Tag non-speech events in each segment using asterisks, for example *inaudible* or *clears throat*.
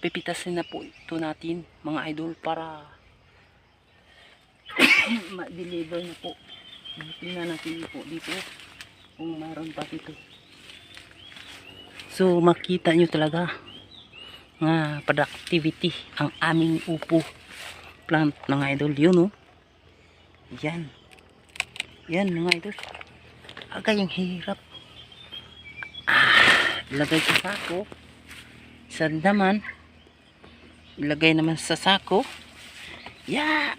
pipitasin na po ito natin mga idol para *coughs* ma-deliver na po. Tingnan natin po dito kung mayroon pa dito. So makita nyo talaga nga productivity ang aming upo plant mga idol yun oh. Yan. Yan mga idol. Aga hirap. Ah, ilagay sa sako. Isa naman. Ilagay naman sa sako. Yeah.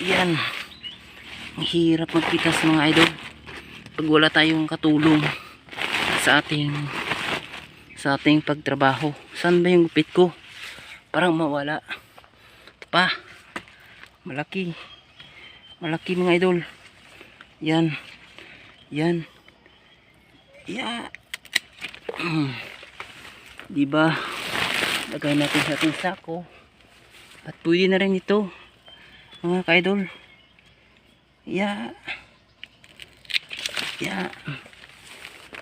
Yan. Ang hirap magpitas mga idol. Pag wala tayong katulong sa ating sa ating pagtrabaho. Saan ba yung gupit ko? Parang mawala. Ito pa. Malaki. Malaki mga idol. Yan. Yan. Yeah. *clears throat* diba? Lagay natin sa ating sako. At pwede na rin ito. Mga ka-idol. Yeah. Yeah.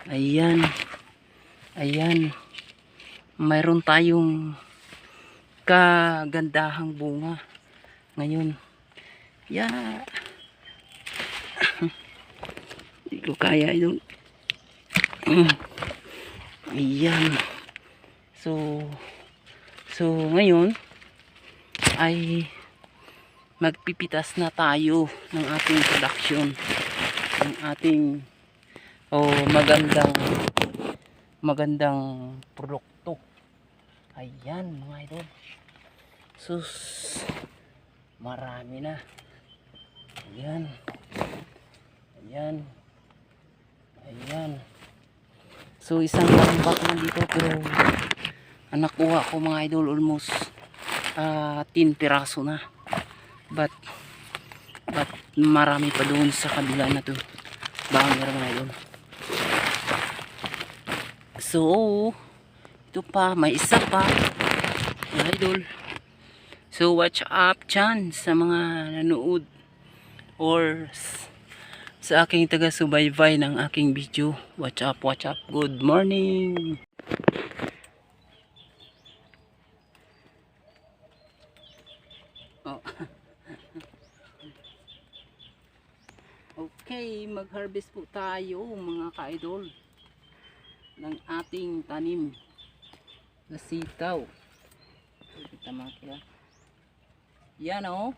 Ayan. Ayan. Mayroon tayong kagandahang bunga. Ngayon. Yeah. Hindi ko kaya yun. Ayan. So, so ngayon ay magpipitas na tayo ng ating production. Ng ating oh, magandang magandang produkto. Ayan mga idol. Sus marami na. Ayan. Ayan. Ayan. So isang tambak na dito pero ang nakuha ko mga idol almost ah 10 piraso na. But but marami pa doon sa kabila na to. Banger mga idol. So ito pa may isa pa mga idol. So watch up dyan sa mga nanood or sa aking taga-subaybay ng aking video. Watch up watch up. Good morning oh. Okay, mag-harvest po tayo mga ka-idol ng ating tanim na sitaw. Kita makita. Yan oh.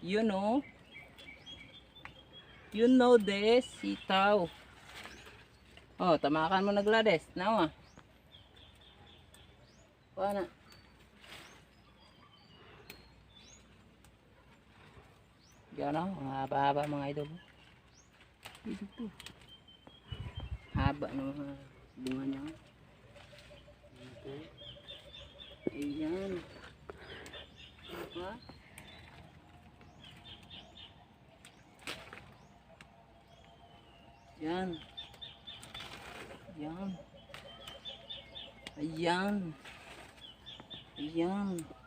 You know. You know this sitaw. Oh, tamakan mo na glades. Now ah. Paano? Yan o, ang haba-haba mga idol. Dito. Haba ng mga bunga niya. Ayan. Diba? Yan. Yan. Ayan. Ayan.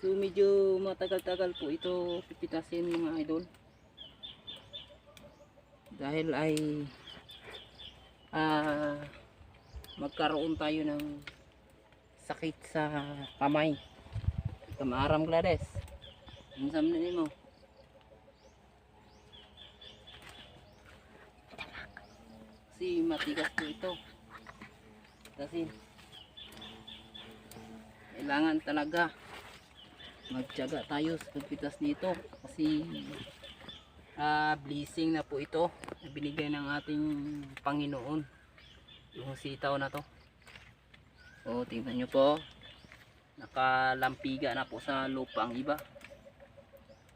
So medyo matagal-tagal po ito pipitasin mga idol. Dahil ay ah magkaroon tayo ng sakit sa kamay. Kamaram Gladys. Ang samnin mo. Kasi matigas po ito. Kasi kailangan talaga magtiyaga tayo sa pagpitas nito. Kasi ah blessing na po ito na binigay ng ating Panginoon. Yung sitaw na to. O tingnan nyo po. Nakalampiga na po sa lupa ang iba.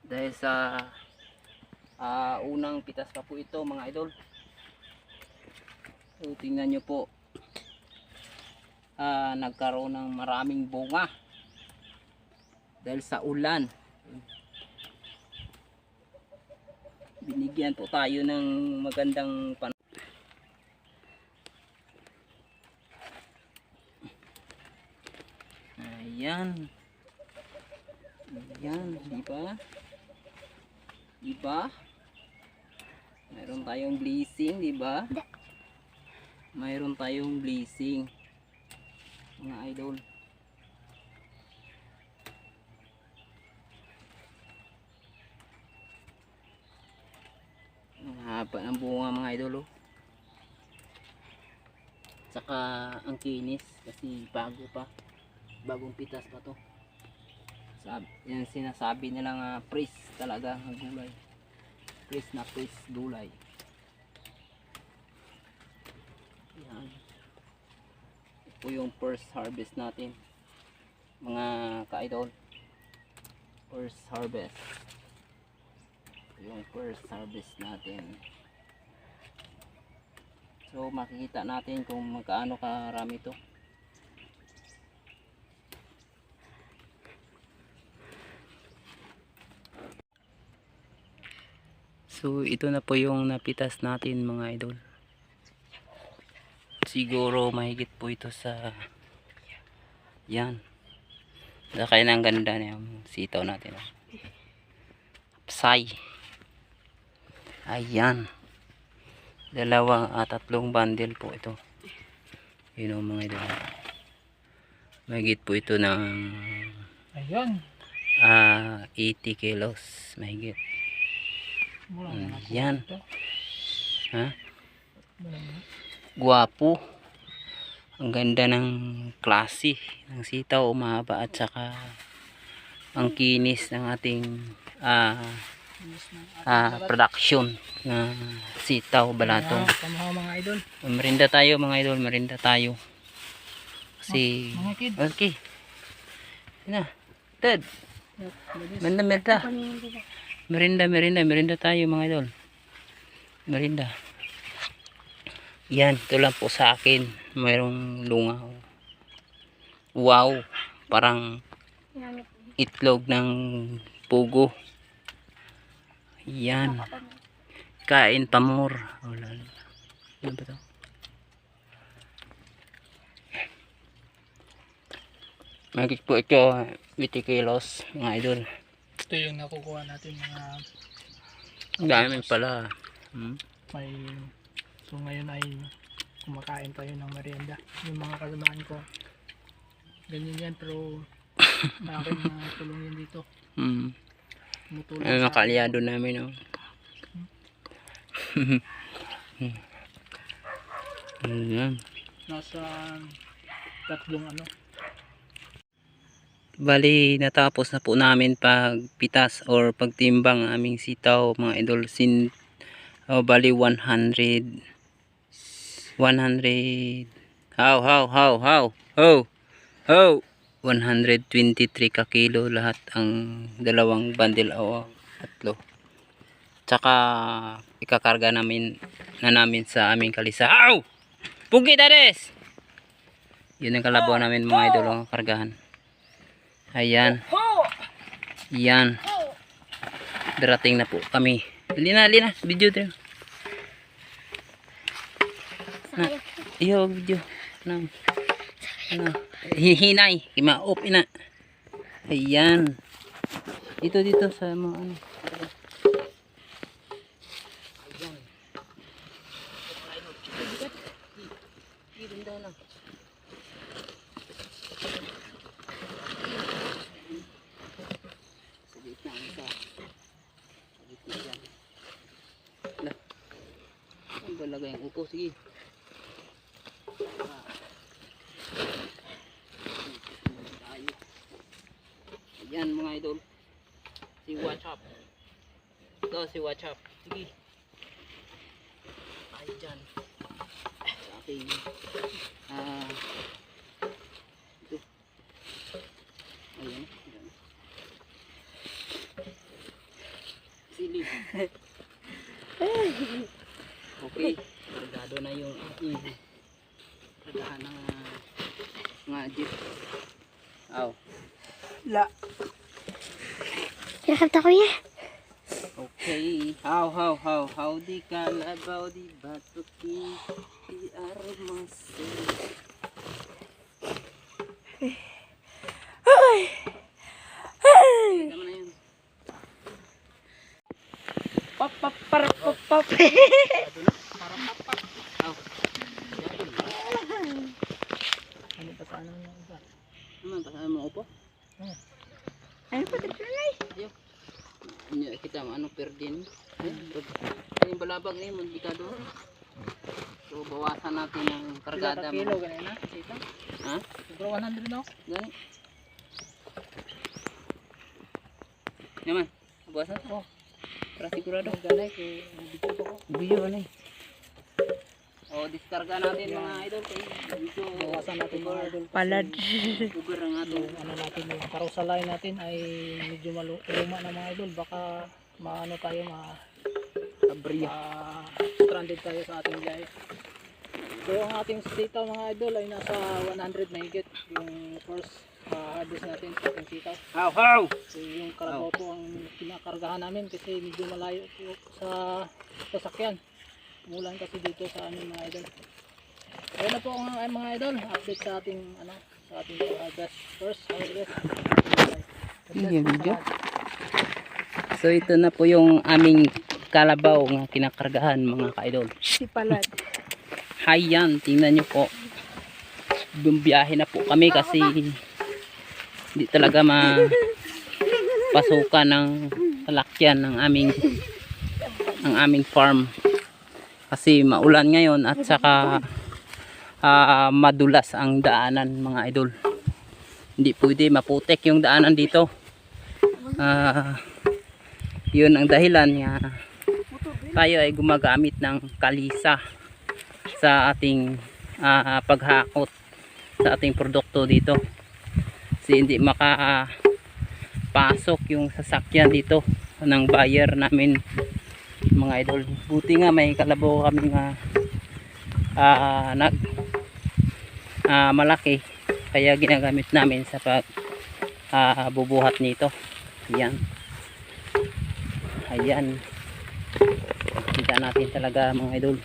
Dahil sa ah, unang pitas pa po ito mga idol. So tingnan nyo po. Ah, nagkaroon ng maraming bunga dahil sa ulan binigyan po tayo ng magandang pan ayan ayan di ba di ba Mayroon tayong blessing, di ba? Mayroon tayong blessing. Mga idol. Ang haba ng bunga mga idol oh. Saka ang kinis kasi bago pa. Bagong pitas pa to. Sab yan sinasabi nila nga fresh talaga ang gulay. Fresh na fresh gulay. Yan. Ito yung first harvest natin. Mga ka-idol. First harvest. Yung first harvest natin. So makikita natin kung magkaano karami to. So ito na po yung napitas natin mga idol. Siguro mahigit po ito sa yan. Kaya ang ganda na yung sitaw natin. Psay. Ayan. Dalawang at tatlong bundle po ito. Yun o mga idol. Mahigit po ito ng Ayun. ah 80 kilos. Mahigit. Ako yan. Ha? Guwapo. Ang ganda ng klase ng sitaw, umahaba at saka ang kinis ng ating ah, na. Ah, production na sitaw balatong. Ah, Tama mga idol. Merinda tayo mga idol, merinda tayo. Kasi Mga kid. okay. Na. Ted, Bilis. merinda merinda. Merinda merinda merinda tayo mga idol. Merinda. Yan, ito lang po sa akin. Mayroong lungaw. Wow, parang itlog ng pugo. Yan. Kain pamor. Wala. Ano ba to? Magig po ito 20 kilos mga idol. Ito yung nakukuha natin mga Ang dami pala. Hmm? may so ngayon ay kumakain tayo ng merienda. Yung mga kasamaan ko ganyan yan pero *laughs* na akin na tulungin dito. Hmm. Sa mga kaalyado namin, oh. Ayan. nasa tatlong ano. Bali, natapos na po namin pagpitas or pagtimbang ang aming sitaw, mga idol. Sin, oh, bali, 100. 100. How, how, how, how, how, how. 123 ka lahat ang dalawang bundle o tatlo. Tsaka ikakarga namin na namin sa aming kalisa. Ow! Pugi dares! Yun ang kalabaw namin mga idol ang kargahan. Ayan. Yan. Darating na po kami. Lina, lina. Video tayo. Na, iyo, video. Ano? Ano? Hihinay. Kimaop, ina. Ayan. Dito, dito sa mga ano. Ang isa. Sa gitna yan. Wala. Saan ba lagay ang upo? Sige. Ah. Tayo. Ayan mga idol. Wachop. Ito si Wachop. Sige. Tayo dyan. Sa aking ah ito. Ayan. Ayan. Silid. okay. Kargado na yung ating kargahan ng ah, mga jeep. Aw. La. Nakakita ko yan. Okay. How, how, how, how di kalabaw di batuki di armasi. Tama na yun. Pa, pa, *laughs* para, pa, pa, pop. Parang papak. Oh. Ano pa sa ano yung iba? Naman, pasahan mo upo. Ano pa ito na Hindi kita ano per din. Eh, yung balabag na yun, hindi ka doon. So, bawasan natin ang kargada Kilo, kilo mo. ganyan na. Ito. Ha? Siguro 100 no? Gani. Naman, bawasan. Oh. Para sigurado. Ganay ko. Dito ko. Video ano eh. O, diskarga natin mga idol. Dito, Bawasan natin mga idol. Palad. Uber ang Yung ano natin, yung karusalay natin ay medyo malu luma na mga idol. Baka maano tayo, ma abriya. ah, stranded tayo sa ating biyahe. So ang ating sitaw mga idol ay nasa 100 mahigit yung first ah, harvest natin sa ating sitaw. How, how! So yung karabaw po ang kinakargahan namin kasi medyo malayo po sa sasakyan. Mulan kasi dito sa amin mga idol. Ayun na po ang mga idol, update sa ating ano, sa ating harvest first harvest. Yung video. So ito na po yung aming kalabaw na kinakargahan mga ka-idol. Si Palad. Hayan, tingnan nyo po. Bumiyahe na po kami kasi hindi talaga ma pasukan ng salakyan ng aming ng aming farm. Kasi maulan ngayon at saka ah, madulas ang daanan mga idol. Hindi pwede maputek yung daanan dito. Ah, yun ang dahilan nga tayo ay gumagamit ng kalisa sa ating ah, paghakot sa ating produkto dito kasi hindi makapasok yung sasakyan dito ng buyer namin. Mga idol buti nga may kalabaw kami nga ah, nag ah, malaki. Kaya ginagamit namin sa pag ah, bubuhat nito. Yan ayan. Kita natin talaga mga idol